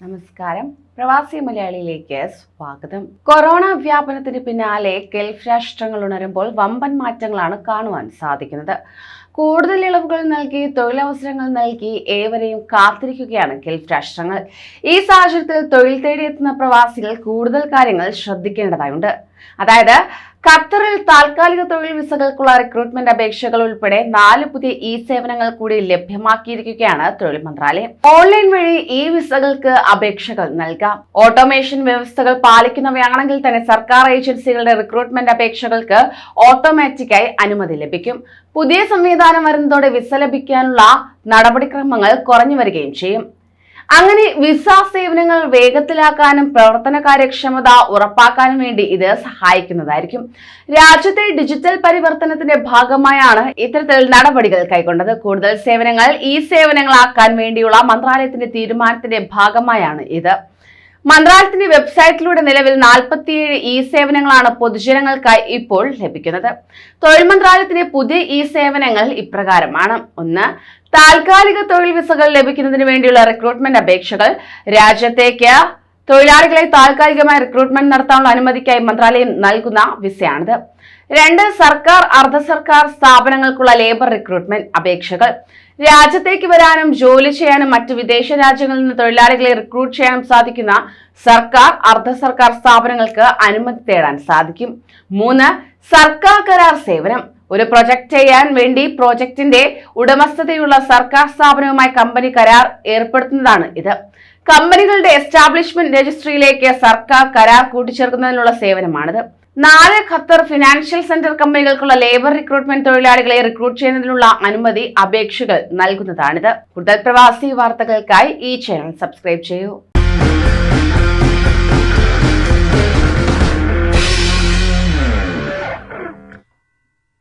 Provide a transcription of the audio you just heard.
നമസ്കാരം. പ്രവാസി മലയാളിയിലേക്ക് സ്വാഗതം. കൊറോണ വ്യാപനത്തിന് പിന്നാലെ ഗൾഫ് രാഷ്ട്രങ്ങൾ ഉണരുമ്പോൾ വമ്പൻ മാറ്റങ്ങളാണ് കാണുവാൻ സാധിക്കുന്നത്. കൂടുതൽ ഇളവുകൾ നൽകി തൊഴിലവസരങ്ങൾ നൽകി ഏവരെയും കാത്തിരിക്കുകയാണ് ഗൾഫ് രാഷ്ട്രങ്ങൾ. ഈ സാഹചര്യത്തിൽ തൊഴിൽ തേടിയെത്തുന്ന പ്രവാസികൾ കൂടുതൽ കാര്യങ്ങൾ ശ്രദ്ധിക്കേണ്ടതായുണ്ട്. അതായത് ഖത്തറിൽ താൽക്കാലിക തൊഴിൽ വിസകൾക്കുള്ള റിക്രൂട്ട്മെന്റ് അപേക്ഷകൾ ഉൾപ്പെടെ നാല് പുതിയ ഇ സേവനങ്ങൾ കൂടി ലഭ്യമാക്കിയിരിക്കുകയാണ് തൊഴിൽ മന്ത്രാലയം. ഓൺലൈൻ വഴി ഈ വിസകൾക്ക് അപേക്ഷകൾ നൽകാം. ഓട്ടോമേഷൻ വ്യവസ്ഥകൾ പാലിക്കുന്നവയാണെങ്കിൽ തന്നെ സർക്കാർ ഏജൻസികളുടെ റിക്രൂട്ട്മെന്റ് അപേക്ഷകൾക്ക് ഓട്ടോമാറ്റിക്കായി അനുമതി ലഭിക്കും. പുതിയ സംവിധാനം വരുന്നതോടെ വിസ ലഭിക്കാനുള്ള നടപടിക്രമങ്ങൾ കുറഞ്ഞു വരികയും ചെയ്യും. അങ്ങനെ വിസ സേവനങ്ങൾ വേഗത്തിലാക്കാനും പ്രവർത്തന കാര്യക്ഷമത ഉറപ്പാക്കാനും വേണ്ടി ഇത് സഹായിക്കുന്നതായിരിക്കും. രാജ്യത്തെ ഡിജിറ്റൽ പരിവർത്തനത്തിന്റെ ഭാഗമായാണ് ഇത്തരത്തിൽ നടപടികൾ കൈക്കൊണ്ടത്. കൂടുതൽ സേവനങ്ങൾ ഈ സേവനങ്ങളാക്കാൻ വേണ്ടിയുള്ള മന്ത്രാലയത്തിന്റെ തീരുമാനത്തിന്റെ ഭാഗമായാണ് ഇത്. മന്ത്രാലയത്തിന്റെ വെബ്സൈറ്റിലൂടെ നിലവിൽ നാൽപ്പത്തിയേഴ് ഇ സേവനങ്ങളാണ് പൊതുജനങ്ങൾക്കായി ഇപ്പോൾ ലഭിക്കുന്നത്. തൊഴിൽ മന്ത്രാലയത്തിന്റെ പുതിയ ഇ സേവനങ്ങൾ ഇപ്രകാരമാണ്. ഒന്ന് താൽക്കാലിക തൊഴിൽ വിസകൾ ലഭിക്കുന്നതിന് വേണ്ടിയുള്ള റിക്രൂട്ട്മെന്റ് അപേക്ഷകൾ. രാജ്യത്തേക്ക് തൊഴിലാളികളെ താൽക്കാലികമായി റിക്രൂട്ട്മെന്റ് നടത്താനുള്ള അനുമതിക്കായി മന്ത്രാലയം നൽകുന്ന വിസയാണിത്. രണ്ട് സർക്കാർ അർദ്ധ സർക്കാർ സ്ഥാപനങ്ങൾക്കുള്ള ലേബർ റിക്രൂട്ട്മെന്റ് അപേക്ഷകൾ. രാജ്യത്തേക്ക് വരാനും ജോലി ചെയ്യാനും മറ്റ് വിദേശ രാജ്യങ്ങളിൽ നിന്ന് തൊഴിലാളികളെ റിക്രൂട്ട് ചെയ്യാനും സാധിക്കുന്ന സർക്കാർ അർദ്ധ സർക്കാർ സ്ഥാപനങ്ങൾക്ക് അനുമതി തേടാൻ സാധിക്കും. മൂന്ന് സർക്കാർ കരാർ സേവനം. ഒരു പ്രൊജക്ട് ചെയ്യാൻ വേണ്ടി പ്രോജക്റ്റിന്റെ ഉടമസ്ഥതയുള്ള സർക്കാർ സ്ഥാപനവുമായി കമ്പനി കരാർ ഏർപ്പെടുത്തുന്നതാണ് ഇത്. കമ്പനികളുടെ എസ്റ്റാബ്ലിഷ്മെന്റ് രജിസ്ട്രിയിലേക്ക് സർക്കാർ കരാർ കൂട്ടിച്ചേർക്കുന്നതിനുള്ള സേവനമാണിത്. നാല് ഖത്തർ ഫിനാൻഷ്യൽ സെന്റർ കമ്പനികൾക്കുള്ള ലേബർ റിക്രൂട്ട്മെന്റ് തൊഴിലാളികളെ റിക്രൂട്ട് ചെയ്യുന്നതിനുള്ള അനുമതി അപേക്ഷകൾ നൽകുന്നതാണിത്. കൂടുതൽ പ്രവാസി വാർത്തകൾക്കായി ഈ ചാനൽ സബ്സ്ക്രൈബ് ചെയ്യൂ.